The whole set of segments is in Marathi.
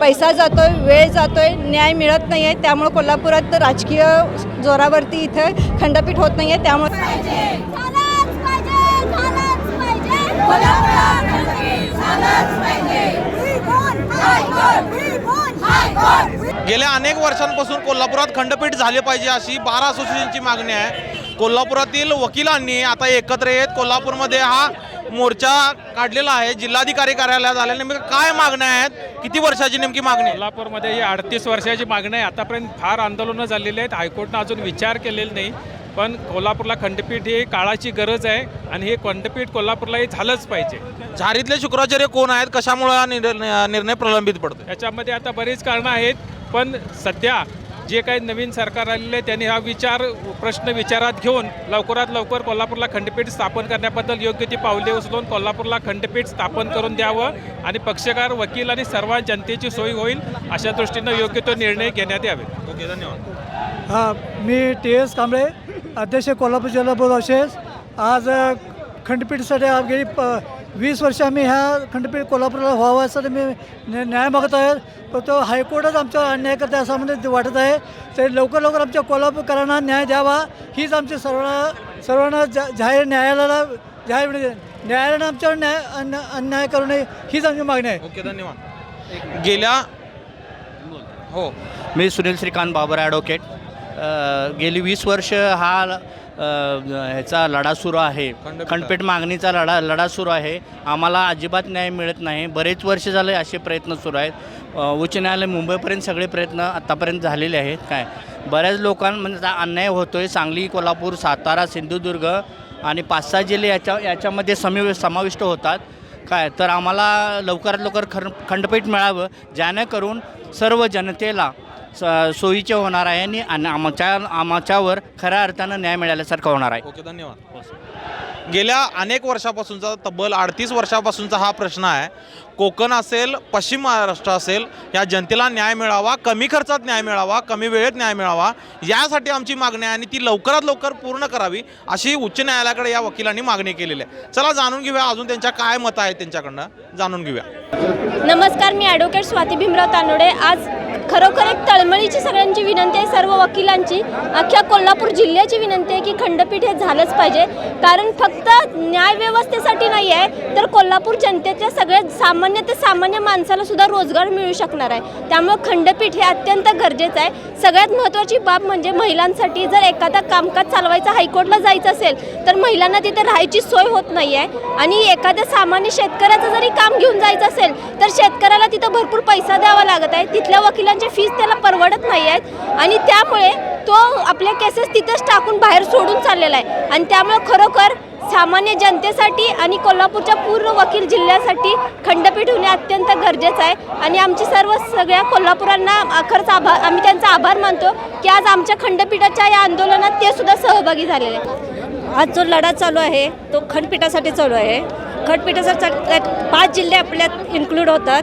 पैसा जातोय वेळ जातोय न्याय मिळत नाही आहे त्यामुळे कोल्हापुरात राजकीय जोरावरती इथं खंडपीठ होत नाही आहे त्यामुळे. गेल्या अनेक वर्षांपासून कोल्हापुरात खंडपीठ झाले पाहिजे अशी बारा असोसिएशनची मागणी आहे. कोल्हापुरातील वकिलांनी आता एकत्र येत कोल्हापूरमध्ये हा मोर्चा काढलेला आहे. जिल्हाधिकारी कार्यालयात आले नेमकं काय मागण्या आहेत? किती वर्षाची नेमकी मागणी आहे? कोल्हापूरमध्ये ही अडतीस वर्षाची मागणी आहे. आतापर्यंत फार आंदोलनं झालेली आहेत. हायकोर्टनं अजून विचार केलेला नाही. पण कोल्हापूरला खंडपीठ ही काळाची गरज आहे आणि हे खंडपीठ कोल्हापूरला हे झालंच पाहिजे. झारीतले शुक्राचार्य कोण आहेत? कशामुळे हा निर्णय प्रलंबित पडतो याच्यामध्ये आता बरीच कारणं आहेत. पण सध्या जे काही नवीन सरकार आलेलं आहे त्यांनी हा विचार प्रश्न विचारात घेऊन लवकरात लवकर कोल्हापूरला खंडपीठ स्थापन करण्याबद्दल योग्य ती पावले उचलून कोल्हापूरला खंडपीठ स्थापन करून द्यावं आणि पक्षकार वकील आणि सर्व जनतेची सोय होईल अशा दृष्टीनं योग्य तो निर्णय घेण्यात यावे. ओके धन्यवाद. हा मी टी एस कांबळे अध्यक्ष कोल्हापूर जिल्हा अवशेष आज खंडपीठसाठी गेली प वीस वर्ष आम्ही ह्या खंडपीठ कोल्हापूरला व्हावं यासाठी मी न्या- न्याय मागत आहे. पण तो हायकोर्टच आमचा अन्याय करते असं म्हणजे वाटत आहे. ते लवकर लवकर आमच्या कोल्हापूरकरांना न्याय द्यावा. हीच आमची सर्वांना सर्वांना जा जाहीर न्यायालयाला जाहीर न्यायालयानं आमच्यावर न्याय अन्य अन्याय करू नये हीच आमची मागणी आहे. ओके धन्यवाद. गेल्या हो. मी सुनील श्रीकांत बाबर ॲडव्होकेट. गेली वीस वर्ष हा ह्याचा लढा सुरू आहे. खंडपीठ. मागणीचा लढा लढा सुरू आहे. आम्हाला अजिबात न्याय मिळत नाही. बरेच वर्ष झाले असे प्रयत्न सुरू आहेत. उच्च न्यायालय मुंबईपर्यंत सगळे प्रयत्न आत्तापर्यंत झालेले आहेत. काय? बऱ्याच लोकांना म्हणजे आता अन्याय होतो आहे सांगली कोल्हापूर सातारा सिंधुदुर्ग आणि पाच सहा जिल्हे याच्या याच्यामध्ये समि समाविष्ट होतात. काय? तर आम्हाला लवकरात लवकर खर खंडपीठ मिळावं. जेणेकरून सर्व जनतेला स सोयीचे होणार आहे आणि आणि आमच्या आमच्यावर खऱ्या अर्थानं न्याय मिळाल्यासारखं होणार आहे. ओके धन्यवाद. गेल्या अनेक वर्षापासूनचा तब्बल अडतीस वर्षापासूनचा हा प्रश्न आहे. कोकण असेल पश्चिम महाराष्ट्र असेल या जनतेला न्याय मिळावा कमी खर्चात न्याय मिळावा कमी वेळेत न्याय मिळावा यासाठी आमची मागणी आहे आणि ती लवकरात लवकर पूर्ण करावी अशी उच्च न्यायालयाकडे या वकिलांनी मागणी केलेली आहे. चला जाणून घेऊया अजून त्यांच्या काय मतं आहेत त्यांच्याकडनं. जाणून घेऊया. नमस्कार मी ॲडव्होकेट स्वाती भीमराव तानोडे आज खरोखर एक तळमळीची सगळ्यांची विनंती आहे सर्व वकिलांची. अख्ख्या कोल्हापूर जिल्ह्याची विनंती आहे की खंडपीठ हे झालंच पाहिजे. कारण फक्त न्यायव्यवस्थेसाठी नाही आहे तर कोल्हापूर जनतेच्या सगळ्या सामान्य ते सामान्य माणसाला सुद्धा रोजगार मिळू शकणार आहे. त्यामुळे खंडपीठ हे अत्यंत गरजेचं आहे. सगळ्यात महत्त्वाची बाब म्हणजे महिलांसाठी जर एखादा कामकाज चालवायचं हायकोर्टला जायचं असेल तर महिलांना तिथे राहायची सोय होत नाही आहे. आणि एखाद्या सामान्य शेतकऱ्याचं जरी काम घेऊन जायचं असेल तर शेतकऱ्याला तिथं भरपूर पैसा द्यावा लागत आहे. तिथल्या वकिलांच्या त्याच्या फीज त्याला परवडत नाही आहेत आणि त्यामुळे तो आपल्या केसेस तिथंच टाकून बाहेर सोडून चाललेला आहे. आणि त्यामुळे खरोखर सामान्य जनतेसाठी आणि कोल्हापूरच्या पूर्ण वकील जिल्ह्यासाठी खंडपीठ होणे अत्यंत गरजेचं आहे. आणि आमची सर्व सगळ्या कोल्हापुरांना खरंच आभार आम्ही त्यांचा आभार मानतो की आज आमच्या खंडपीठाच्या या आंदोलनात ते सुद्धा सहभागी झालेले आहेत. आज जो लढा चालू आहे तो खंडपीठासाठी चालू आहे. खंडपीठासाठी पाच जिल्हे आपल्यात इन्क्लूड होतात.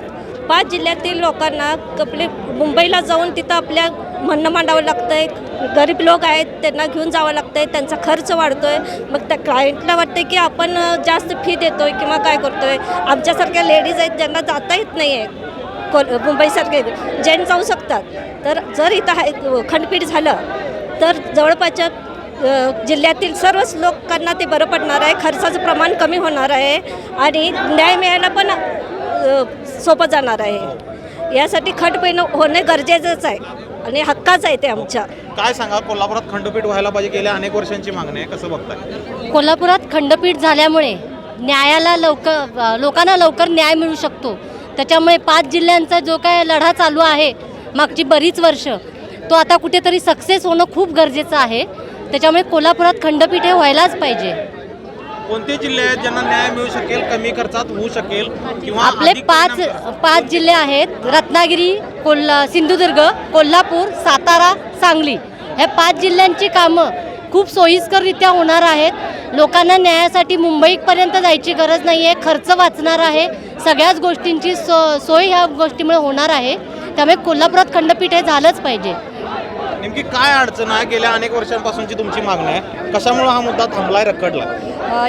पाच जिल्ह्यातील लोकांना आपले मुंबईला जाऊन तिथं आपल्या म्हणणं मांडावं लागतं आहे गरीब लोक आहेत त्यांना घेऊन जावं लागतं आहे त्यांचा खर्च वाढतो आहे मग त्या क्लायंटला वाटतं की आपण जास्त फी देतो आहे किंवा काय करतो आहे आमच्यासारख्या लेडीज आहेत ज्यांना जाता येत नाही आहे कोल मुंबईसारखे जेंट्स जाऊ शकतात. तर जर इथं हाय खंडपीठ झालं तर जवळपासच्या जिल्ह्यातील सर्वच लोकांना ते बरं पडणार आहे. खर्चाचं प्रमाण कमी होणार आहे. आणि न्याय मिळायला पण सोपं जाणार आहे. यासाठी खंडपीठ होणे गरजेचंच आहे आणि हक्काचं आहे ते आमच्या. काय सांगा कोल्हापुरात खंडपीठ व्हायला पाहिजे गेल्या अनेक वर्षांची मागणी आहे कसं बघताय? कोल्हापुरात खंडपीठ झाल्यामुळे न्यायाला लवकर लोकांना लवकर न्याय मिळू शकतो. त्याच्यामुळे पाच जिल्ह्यांचा जो काय लढा चालू आहे मागची बरीच वर्ष तो आता कुठेतरी सक्सेस होणं खूप गरजेचं आहे. त्याच्यामुळे कोल्हापुरात खंडपीठ हे व्हायलाच पाहिजे. कोणते जिल्हे आहेत ज्यांना न्याय मिळू शकेल कमी खर्चात होऊ शकेल किंवा आपले अधिक पाच? पाच जिल्हे आहेत रत्नागिरी कोल्हा सिंधुदुर्ग कोल्हापूर सातारा सांगली. हे पाच जिल्ह्यांची कामं खूप सोयीस्कररित्या होणार आहेत. लोकांना न्यायासाठी मुंबईपर्यंत जायची गरज नाही आहे खर्च वाचणार आहे. सगळ्याच गोष्टींची सो सोय ह्या गोष्टीमुळे होणार आहे. त्यामुळे कोल्हापुरात खंडपीठ हे झालंच पाहिजे. नेमकी काय अडचण आहे? गेल्या अनेक वर्षांपासूनची तुमची मागणी आहे. कशामुळे हा मुद्दा थांबलाय रखडला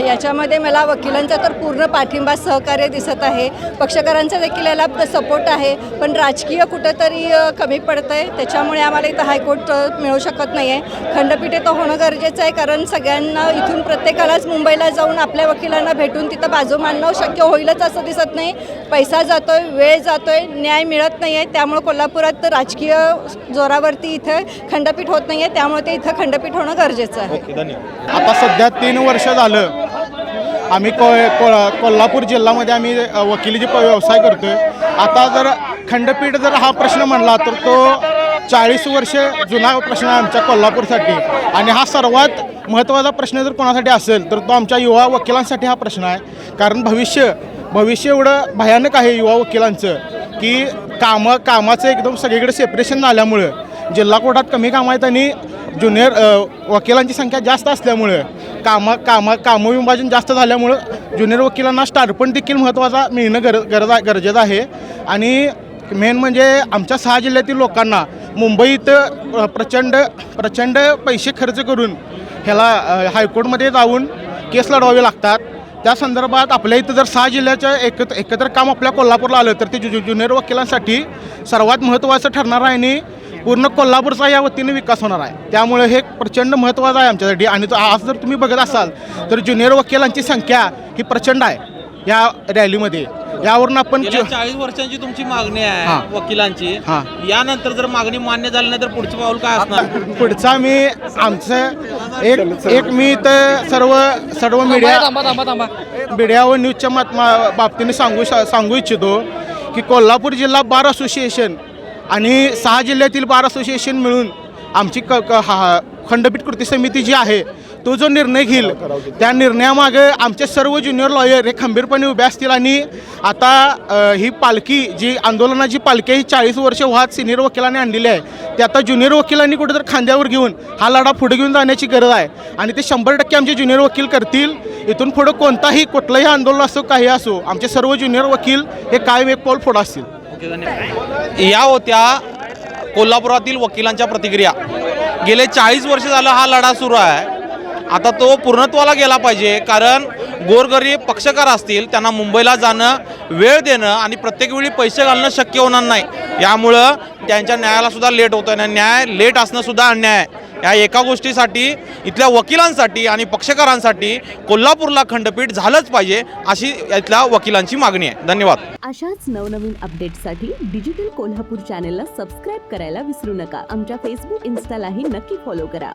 याच्यामध्ये मला वकिलांचा तर पूर्ण पाठिंबा सहकार्य दिसत आहे. पक्षकारांचा देखील याला सपोर्ट आहे. पण राजकीय कुठंतरी कमी पडतं आहे त्याच्यामुळे आम्हाला इथं हायकोर्ट मिळू शकत नाही आहे खंडपीठ इथं होणं गरजेचं आहे. कारण सगळ्यांना इथून प्रत्येकालाच मुंबईला जाऊन आपल्या वकिलांना भेटून तिथं बाजू मांडणं शक्य होईलच असं दिसत नाही. पैसा जातोय वेळ जातोय न्याय मिळत नाही आहे त्यामुळे कोल्हापुरात राजकीय जोरावरती इथं खंडपीठ होत नाही आहे त्यामुळे ते इथं खंडपीठ होणं गरजेचं आहे. आता सध्या तीन वर्ष झालं. आम्ही को कोल्हापूर जिल्ह्यामध्ये आम्ही वकिलीचे प व्यवसाय करतो आहे आता जर खंडपीठ जर हा प्रश्न म्हणला तर तो चाळीस वर्ष जुना प्रश्न आहे आमच्या कोल्हापूरसाठी. आणि हा सर्वात महत्त्वाचा प्रश्न जर कोणासाठी असेल तर तो आमच्या युवा वकिलांसाठी हा प्रश्न आहे. कारण भविष्य भविष्य एवढं भयानक आहे युवा वकिलांचं की कामं कामाचं एकदम सगळीकडे सेपरेशन झाल्यामुळं जिल्हा कोर्टात कमी काम आहेत आणि ज्युनियर वकिलांची संख्या जास्त असल्यामुळं कामा कामा कामविभाजन जास्त झाल्यामुळं ज्युनियर वकिलांना स्टारपण देखील महत्त्वाचा मिळणं गर गरज गरजेचं आहे. आणि मेन म्हणजे आमच्या सहा जिल्ह्यातील लोकांना मुंबईत प्रचंड प्रचंड पैसे खर्च करून ह्याला हायकोर्टमध्ये जाऊन केस लढवावे लागतात. त्या संदर्भात आपल्या इथं जर सहा जिल्ह्याचं एकत्र एकत्र काम आपल्या कोल्हापूरला आलं तर ते जु ज्युनियर वकिलांसाठी सर्वात महत्त्वाचं ठरणार आहे आणि पूर्ण कोल्हापूरचा या वतीने विकास होणार आहे. त्यामुळे हे प्रचंड महत्त्वाचं आहे आमच्यासाठी. आणि तो आज जर तुम्ही बघत असाल तर ज्युनियर वकिलांची संख्या ही प्रचंड आहे या रॅलीमध्ये. यावरून आपण चाळीस वर्षांची तुमची मागणी हां. आहे वकिलांची. हां. यानंतर जर मागणी मान्य झाली नाही तर पुढचं पाऊल काय असणार? पुढचा मी आमचं एक एक मी तर सर्व सर्व मीडिया मीडिया व न्यूजच्या बाबतीने सांगू शा- सांगू इच्छितो की कोल्हापूर जिल्हा बार असोसिएशन आणि सहा जिल्ह्यातील बार असोसिएशन मिळून आमची क क- हा खंडपीठ कृती समिती जी आहे तो जो निर्णय घेईल त्या निर्णयामागे आमचे सर्व ज्युनियर लॉयर हे खंबीरपणे उभे असतील आणि आता ही पालखी जी आंदोलनाची पालखी ही चाळीस वर्ष वाहत सिनियर वकिलांनी आणलेली आहे. ते आता ज्युनियर वकिलांनी कुठेतरी खांद्यावर घेऊन हा लढा पुढे घेऊन जाण्याची गरज आहे. आणि ते शंभर टक्के आमचे ज्युनियर वकील करतील. इथून पुढं कोणताही कुठलंही आंदोलन असो काही असो आमचे सर्व ज्युनियर वकील हे कायम एक पाऊल पुढं असतील. या होत्या कोल्हापुरातील वकिलांच्या प्रतिक्रिया. गेले चाळीस वर्ष झालं हा लढा सुरू आहे. आता तो पूर्णत्वाला गेला पाहिजे कारण गोरगरीब पक्षकार असतील त्यांना मुंबईला जाणं वेळ देणं आणि प्रत्येक वेळी पैसे घालणं शक्य होणार नाही. यामुळं त्यांच्या न्यायालासुद्धा लेट होतं आणि न्याय लेट असणंसुद्धा अन्याय आहे. या एका गोष्टीसाठी इथल्या वकिलांसाठी आणि पक्षकारांसाठी कोल्हापूरला खंडपीठ झालंच पाहिजे अशी इथल्या वकिलांची मागणी आहे. धन्यवाद. अशाच नवनवीन अपडेटसाठी डिजिटल कोल्हापूर चॅनेलला सबस्क्राईब करायला विसरू नका. आमच्या फेसबुक इन्स्टालाही नक्की फॉलो करा.